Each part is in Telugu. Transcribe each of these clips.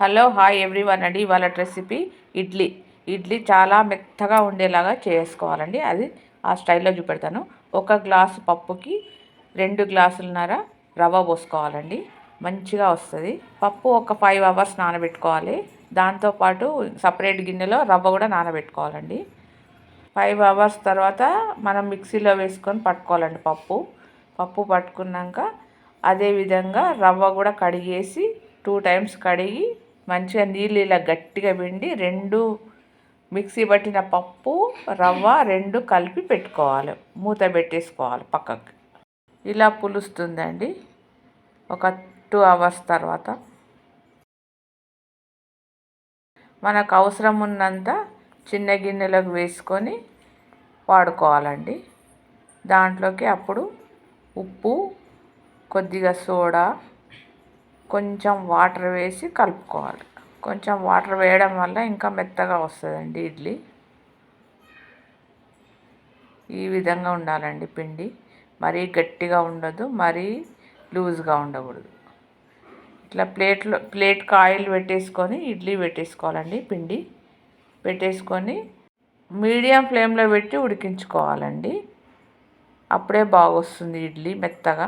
హలో హాయ్ ఎవ్రీవన్ అండి. ఇవాళ రెసిపీ ఇడ్లీ. ఇడ్లీ చాలా మెత్తగా ఉండేలాగా చేసుకోవాలండి. అది ఆ స్టైల్లో చూపెడతాను. ఒక గ్లాసు పప్పుకి రెండు గ్లాసులన్నర రవ్వ పోసుకోవాలండి. మంచిగా వస్తుంది. పప్పు ఒక ఫైవ్ అవర్స్ నానబెట్టుకోవాలి. దాంతోపాటు సపరేట్ గిన్నెలో రవ్వ కూడా నానబెట్టుకోవాలండి. ఫైవ్ అవర్స్ తర్వాత మనం మిక్సీలో వేసుకొని పట్టుకోవాలండి పప్పు. పప్పు పట్టుకున్నాక అదేవిధంగా రవ్వ కూడా కడిగేసి టూ టైమ్స్ కడిగి మంచిగా నీళ్ళు ఇలా గట్టిగా పిండి రెండు మిక్సీ పట్టిన పప్పు రవ్వ రెండు కలిపి పెట్టుకోవాలి. మూత పెట్టేసుకోవాలి పక్కకి. ఇలా పులుస్తుందండి. ఒక టూ అవర్స్ తర్వాత. మనకు అవసరం ఉన్నంత చిన్న గిన్నెలోకి వేసుకొని వాడుకోవాలండి. దాంట్లోకి అప్పుడు ఉప్పు కొద్దిగా సోడా కొంచెం వాటర్ వేసి కలుపుకోవాలి. కొంచెం వాటర్ వేయడం వల్ల ఇంకా మెత్తగా వస్తుందండి ఇడ్లీ. ఈ విధంగా ఉండాలండి పిండి. మరీ గట్టిగా ఉండదు మరీ లూజ్గా ఉండకూడదు. ఇట్లా ప్లేట్లో ప్లేట్కి ఆయిల్ పెట్టేసుకొని ఇడ్లీ పెట్టేసుకోవాలండి పిండి. పెట్టేసుకొని మీడియం ఫ్లేమ్లో పెట్టి ఉడికించుకోవాలండి. అప్పుడే బాగొస్తుంది ఇడ్లీ మెత్తగా.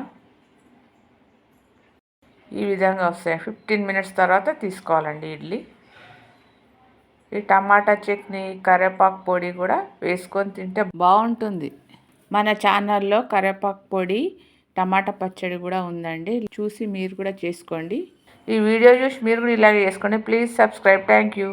ఈ విధంగా వస్తాయి. ఫిఫ్టీన్ మినిట్స్ తర్వాత తీసుకోవాలండి ఇడ్లీ. ఈ టమాటా చట్నీ కరివేపాకు పొడి కూడా వేసుకొని తింటే బాగుంటుంది. మన ఛానల్లో కరివేపాకు పొడి టమాటా పచ్చడి కూడా ఉందండి. చూసి మీరు కూడా చేసుకోండి. ఈ వీడియో చూసి మీరు కూడా ఇలాగే చేసుకోండి. Please subscribe. Thank you.